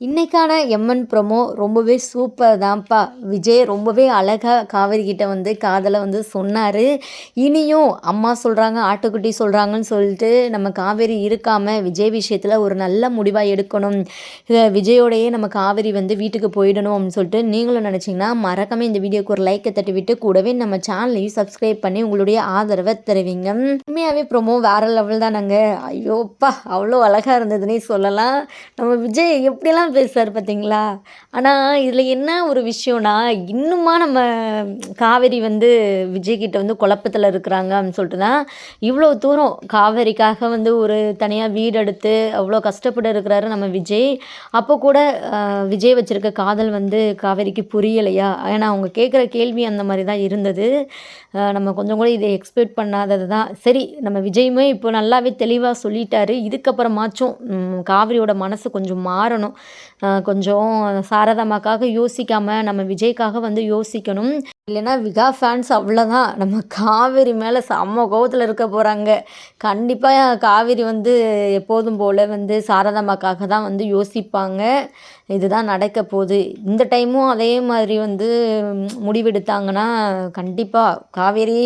இன்றைக்கான MN promo ரொம்பவே super தான்ப்பா. விஜய் ரொம்பவே அழகாக காவேரி வந்து காதலை வந்து சொன்னார். இனியும் அம்மா சொல்கிறாங்க ஆட்டுக்குட்டி சொல்கிறாங்கன்னு சொல்லிட்டு நம்ம காவேரி இருக்காமல் விஜய் விஷயத்தில் ஒரு நல்ல முடிவாக எடுக்கணும். விஜயோடையே நம்ம காவேரி வந்து வீட்டுக்கு போயிடணும் அப்படின்னு சொல்லிட்டு நீங்களும் நினச்சிங்கன்னா மறக்காமல் இந்த வீடியோக்கு ஒரு லைக்கை தட்டி விட்டு கூடவே நம்ம சேனலையும் சப்ஸ்கிரைப் பண்ணி உங்களுடைய ஆதரவை தருவீங்க. உண்மையாகவே ப்ரொமோ வேறு லெவல் தான் நாங்கள் ஐயோப்பா அவ்வளோ அழகாக இருந்ததுன்னே சொல்லலாம். நம்ம விஜய் எப்படிலாம் பேசுகிறார் பார்த்தீங்களா ஆனால் இதில் என்ன ஒரு விஷயம்னா இன்னுமா நம்ம காவேரி வந்து விஜய்கிட்ட வந்து குழப்பத்தில் இருக்கிறாங்க அப்படின்னு சொல்லிட்டு தான் இவ்வளோ தூரம் காவேரிக்காக வந்து ஒரு தனியாக வீடு எடுத்து அவ்வளோ கஷ்டப்பட்டு இருக்கிறாரு நம்ம விஜய். அப்போ கூட விஜய் வச்சுருக்க காதல் வந்து காவேரிக்கு புரியலையா? ஏன்னா அவங்க கேட்குற கேள்வி அந்த மாதிரி தான் இருந்தது. நம்ம கொஞ்சம் கூட இதை எக்ஸ்பெக்ட் பண்ணாதது தான். சரி நம்ம விஜயுமே இப்போ நல்லாவே தெளிவாக சொல்லிட்டாரு. இதுக்கப்புறமாச்சும் காவிரியோட மனசு கொஞ்சம் மாறணும். கொஞ்சம் சாரதாமாக்காக யோசிக்காமல் நம்ம விஜய்க்காக வந்து யோசிக்கணும். இல்லைன்னா விகா ஃபேன்ஸ் அவ்வளோதான் நம்ம காவேரி மேலே செம்ம கோவத்தில் இருக்க போகிறாங்க கண்டிப்பாக காவேரி வந்து எப்போதும் போல் வந்து சாரதாமாக்காக தான் வந்து யோசிப்பாங்க. இதுதான் நடக்க போகுது. இந்த டைமும் அதே மாதிரி வந்து முடிவெடுத்தாங்கன்னா கண்டிப்பாக காவேரி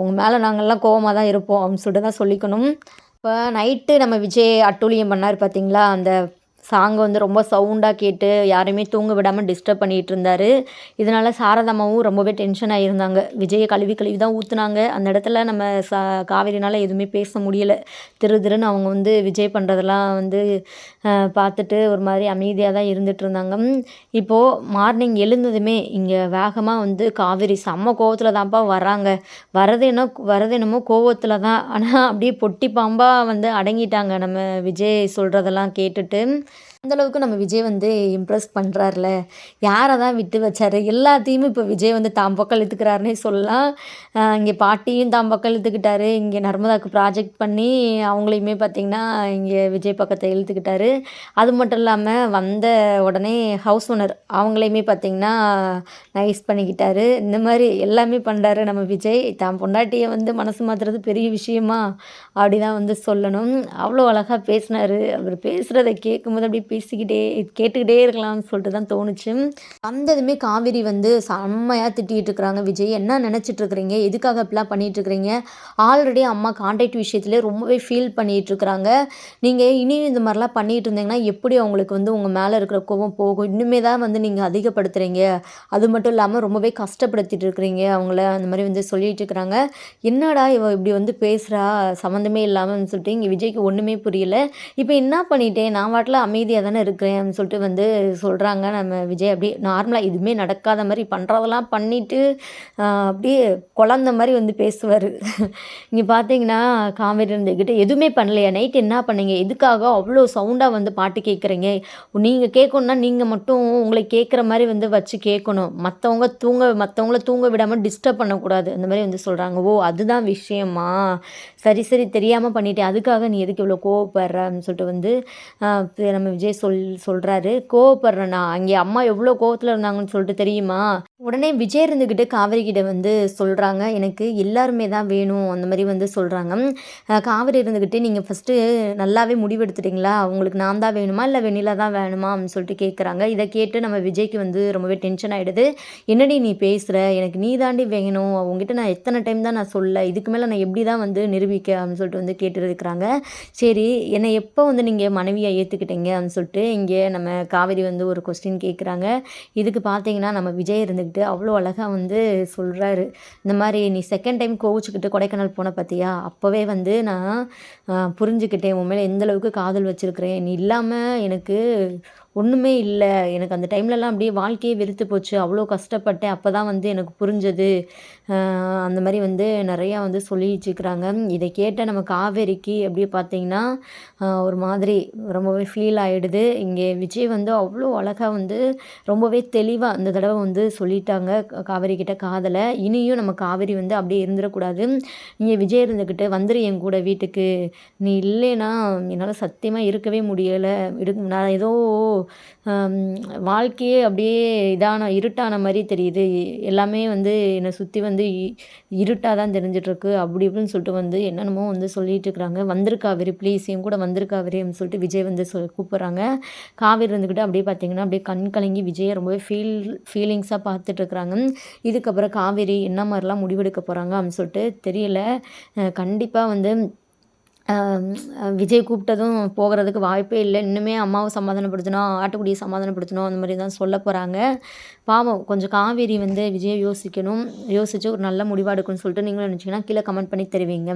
உங்கள் மேலே நாங்கள்லாம் கோவமாக தான் இருப்போம் அப்படின்னு சொல்லிட்டு தான் சொல்லிக்கணும். இப்போ நைட்டு நம்ம விஜய் அட்டூழியம் பண்ணார் பார்த்தீங்களா அந்த சாங் வந்து ரொம்ப சவுண்டாக கேட்டு யாரையுமே தூங்க விடாமல் டிஸ்டர்ப் பண்ணிகிட்டு இருந்தார். இதனால் சாரதாமாவும் ரொம்பவே டென்ஷன் ஆகியிருந்தாங்க விஜயை கழுவி கழுவி தான் ஊற்றுனாங்க அந்த இடத்துல நம்ம சா காவேரினால் எதுவுமே பேச முடியலை. திரு திருன்னு அவங்க வந்து விஜய் பண்ணுறதெல்லாம் வந்து பார்த்துட்டு ஒரு மாதிரி அமைதியாக தான் இருந்துகிட்டு இருந்தாங்க. இப்போது மார்னிங் எழுந்ததுமே இங்கே வேகமாக வந்து காவேரி செம்ம கோவத்தில் தான்ப்பா வராங்க வரது என்ன வரது என்னமோ கோவத்தில் தான். ஆனால் அப்படியே பொட்டி பாம்பாக வந்து அடங்கிட்டாங்க. நம்ம விஜய் சொல்கிறதெல்லாம் கேட்டுட்டு அந்தளவுக்கு நம்ம விஜய் வந்து இம்ப்ரெஸ் பண்ணுறாருல யாரை தான் விட்டு வச்சார்? எல்லாத்தையுமே இப்போ விஜய் வந்து தாம் பக்கம் இழுத்துக்கிறாருன்னே சொல்லலாம் இங்கே பாட்டியும் தாம் பக்கம் இழுத்துக்கிட்டாரு இங்கே நர்மதாவுக்கு ப்ராஜெக்ட் பண்ணி அவங்களையுமே பார்த்திங்கன்னா இங்கே விஜய் பக்கத்தை இழுத்துக்கிட்டாரு. அது மட்டும் இல்லாமல் வந்த உடனே ஹவுஸ் ஓனர் அவங்களையுமே பார்த்திங்கன்னா நைஸ் பண்ணிக்கிட்டாரு. இந்த மாதிரி எல்லாமே பண்ணுறாரு நம்ம விஜய். தான் பொண்டாட்டியை வந்து மனசு மாற்றுறது பெரிய விஷயமா அப்படி தான் வந்து சொல்லணும். அவ்வளோ அழகாக பேசினார். அவர் பேசுகிறத கேட்கும்போது அப்படி பேசிக்கிட்டே கேட்டுக்கிட்டே இருக்கலாம்னு சொல்லிட்டு தான் தோணுச்சு. வந்ததுமே காவிரி வந்து செம்மையாக திட்டிகிட்டு இருக்கிறாங்க. விஜய் என்ன நினச்சிட்ருக்குறீங்க? எதுக்காக இப்படிலாம் பண்ணிகிட்ருக்குறீங்க? ஆல்ரெடி அம்மா கான்டாக்ட் விஷயத்துலேயே ரொம்பவே ஃபீல் பண்ணிகிட்ருக்குறாங்க. நீங்கள் இனியும் இந்த மாதிரிலாம் பண்ணிகிட்டு இருந்தீங்கன்னா எப்படி அவங்களுக்கு வந்து உங்கள் மேலே இருக்கிற கோவம் போகும்? இன்னுமே தான் வந்து நீங்கள் அதிகப்படுத்துகிறீங்க அது மட்டும் இல்லாமல் ரொம்பவே கஷ்டப்படுத்திட்டு இருக்கிறீங்க அவங்கள. அந்த மாதிரி வந்து சொல்லிகிட்டு இருக்கிறாங்க என்னடா இவ இப்படி வந்து பேசுகிறா சம்மந்தமே இல்லாமல் சொல்லிட்டு இங்கே விஜய்க்கு ஒன்றுமே புரியல. இப்போ என்ன பண்ணிட்டேன்? நான் வாட்டில் அமைதியாக தானே இருக்கிறேன் அப்படின்னு சொல்லிட்டு வந்து சொல்கிறாங்க நம்ம விஜய் அப்படியே நார்மலாக எதுவுமே நடக்காத மாதிரி பண்ணுறதெல்லாம் பண்ணிவிட்டு அப்படியே குழந்த மாதிரி வந்து பேசுவார். இங்கே பார்த்தீங்கன்னா காவேரி இருந்துக்கிட்டு எதுவுமே பண்ணலையா. நைட் என்ன பண்ணீங்க? எதுக்காக அவ்வளோ சவுண்டாக வந்து பாட்டு கேட்குறீங்க நீங்கள் கேட்கணுன்னா நீங்கள் மட்டும் உங்களை கேட்குற மாதிரி வந்து வச்சு கேட்கணும் மற்றவங்க தூங்க மற்றவங்கள தூங்க விடாமல் டிஸ்டர்ப் பண்ணக்கூடாது. அந்த மாதிரி வந்து சொல்கிறாங்க ஓ அதுதான் விஷயமா? சரி சரி தெரியாமல் பண்ணிட்டேன். அதுக்காக நீ எதுக்கு இவ்வளோ கோவப்படுறன்னு அப்படின்னு சொல்லிட்டு வந்து நம்ம விஜய் சொல் சொல்கிறாரு கோவப்படுறேண்ணா அங்கே அம்மா எவ்வளோ கோவத்தில் இருந்தாங்கன்னு சொல்லிட்டு தெரியுமா? உடனே விஜய் இருந்துக்கிட்டு காவிரி கிட்ட வந்து சொல்கிறாங்க எனக்கு எல்லாருமே தான் வேணும் அந்த மாதிரி வந்து சொல்கிறாங்க காவேரி இருந்துக்கிட்டு நீங்கள் ஃபஸ்ட்டு நல்லாவே முடிவெடுத்துட்டிங்களா? உங்களுக்கு நான் தான் வேணுமா? இல்லை வெண்ணிலா தான் வேணுமா? அப்படின்னு சொல்லிட்டு கேட்குறாங்க இதை கேட்டு நம்ம விஜய்க்கு வந்து ரொம்பவே டென்ஷன் ஆகிடுது என்னடி நீ பேசுகிற எனக்கு நீ தாண்டி வேணும். அவங்ககிட்ட நான் எத்தனை டைம் தான் நான் சொல்ல? இதுக்கு மேலே நான் எப்படி தான் வந்து நிரூபிக்க? அப்படின்னு சொல்லிட்டு வந்து கேட்டுருக்கிறாங்க சரி என்னை எப்போ வந்து நீங்கள் மனைவியை ஏற்றுக்கிட்டீங்க அப்படின்னு சொல்லிட்டு சொல்லிட்டு இங்கே நம்ம காவேரி வந்து ஒரு கொஸ்டின் கேட்குறாங்க இதுக்கு பார்த்தீங்கன்னா நம்ம விஜய் இருந்துக்கிட்டு அவ்வளோ அழகாக வந்து சொல்கிறாரு இந்த மாதிரி நீ செகண்ட் டைம் கோவிச்சுக்கிட்டு கொடைக்கானல் போன பார்த்தியா அப்போவே வந்து நான் புரிஞ்சுக்கிட்டேன். உன் மேலே எந்தளவுக்கு காதல் வச்சுருக்கிறேன். நீ இல்லாமல் எனக்கு ஒன்றுமே இல்லை. எனக்கு அந்த டைம்லலாம் அப்படியே வாழ்க்கையே வெறுத்து போச்சு. அவ்வளோ கஷ்டப்பட்டேன். அப்போ தான் வந்து எனக்கு புரிஞ்சது. அந்த மாதிரி வந்து நிறையா வந்து சொல்லிச்சுக்கிறாங்க இதை கேட்ட நம்ம காவேரிக்கு அப்படியே பார்த்தீங்கன்னா ஒரு மாதிரி ரொம்பவே ஃபீல் ஆகிடுது இங்கே விஜய் வந்து அவ்வளோ அழகாக வந்து ரொம்பவே தெளிவாக அந்த தடவை வந்து சொல்லிட்டாங்க. காவேரி கிட்ட காதலை. இனியும் நம்ம காவேரி வந்து அப்படியே இருந்துடக்கூடாது. நீங்கள் விஜய் இருந்துக்கிட்டு வந்துரு என் கூட வீட்டுக்கு. நீ இல்லைன்னா என்னால் சத்தியமாக இருக்கவே முடியலை. இரு நான் ஏதோ வாழ்க்கையே அப்படியே இதான இருட்டான மாதிரி தெரியுது. எல்லாமே வந்து என்னை சுற்றி வந்து இ- இருட்டாக தான் தெரிஞ்சிட்ருக்கு. அப்படி இப்படின்னு சொல்லிட்டு வந்து என்னென்னமோ வந்து சொல்லிட்டு இருக்கிறாங்க. வந்திரு காவேரி ப்ளீஸ் என் கூட வந்திரு அப்படின்னு சொல்லிட்டு விஜய் வந்து சொல் கூப்பிட்றாங்க. காவேரி இருந்துக்கிட்டு அப்படியே பார்த்தீங்கன்னா அப்படியே கண் கலங்கி விஜயை ரொம்பவே ஃபீல் ஃபீலிங்ஸாக பார்த்துட்ருக்குறாங்க இதுக்கப்புறம் காவேரி என்ன மாதிரிலாம் முடிவெடுக்க போகிறாங்க அப்படின்னு சொல்லிட்டு தெரியல. கண்டிப்பாக வந்து விஜய் கூப்பிட்டதும் போகிறதுக்கு வாய்ப்பே இல்லை. இன்னுமே அம்மாவை சமாதானப்படுத்தணும் ஆட்டுக்குடியை சமாதானப்படுத்தணும் அந்த மாதிரி தான் சொல்ல போகிறாங்க பாவம் கொஞ்சம் காவேரி வந்து விஜயை யோசிக்கணும் யோசித்து ஒரு நல்ல முடிவாக எடுக்கணும்னு சொல்லிட்டு நீங்களும் நினச்சிங்கன்னா கீழே கமெண்ட் பண்ணி தெரிவிங்க.